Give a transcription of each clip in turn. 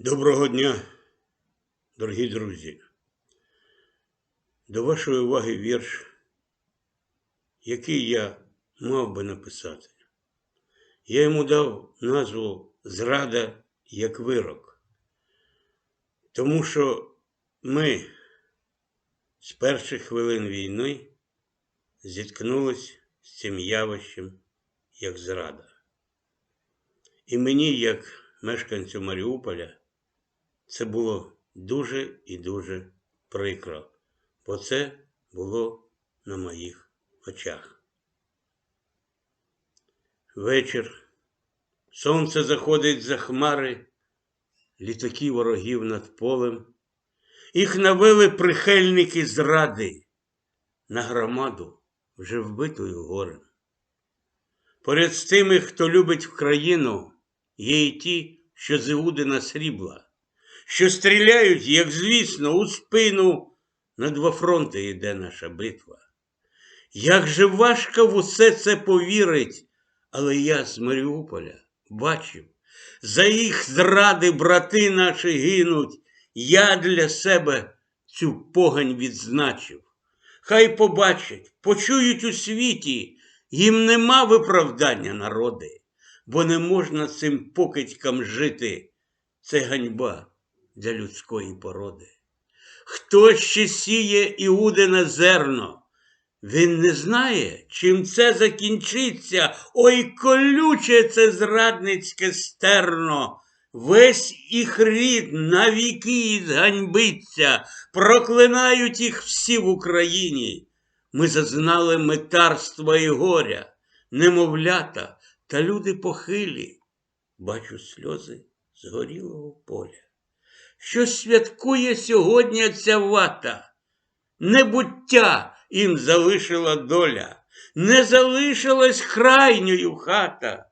Доброго дня, дорогі друзі. До вашої уваги вірш, який я мав би написати. Я йому дав назву Зрада як вирок. Тому що ми з перших хвилин війни зіткнулись з цим явищем як зрада. І мені, як мешканцю Маріуполя, це було дуже і дуже прикро, бо це було на моїх очах. Вечір. Сонце заходить за хмари, літаки ворогів над полем. Їх навели прихильники зради на громаду, вже вбитою горем. Поряд з тими, хто любить в країну, є й ті, що з Іудина срібла що стріляють, як звісно, у спину. На два фронти йде наша битва. Як же важко в усе це повірить, але я з Маріуполя бачив, за їх зради брати наші гинуть, я для себе цю погань відзначив. Хай побачать, почують у світі, їм нема виправдання народи, бо не можна цим покидькам жити. Це ганьба для людської породи. Хто ще сіє Іудине зерно? Він не знає, чим це закінчиться. Ой, колюче це зрадницьке стерно. Весь їх рід навіки зганьбиться, проклинають їх всі в Україні. Ми зазнали метарства і горя, немовлята та люди похилі. Бачу сльози згорілого поля що святкує сьогодні ця вата. Небуття їм залишила доля, не залишилась крайньою хата.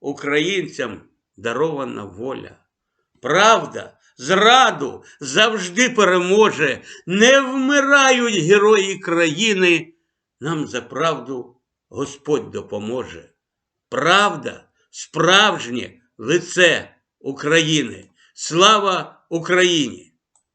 Українцям дарована воля. Правда, зраду завжди переможе, не вмирають герої країни. Нам за правду Господь допоможе. Правда, справжнє лице України. Слава Україні!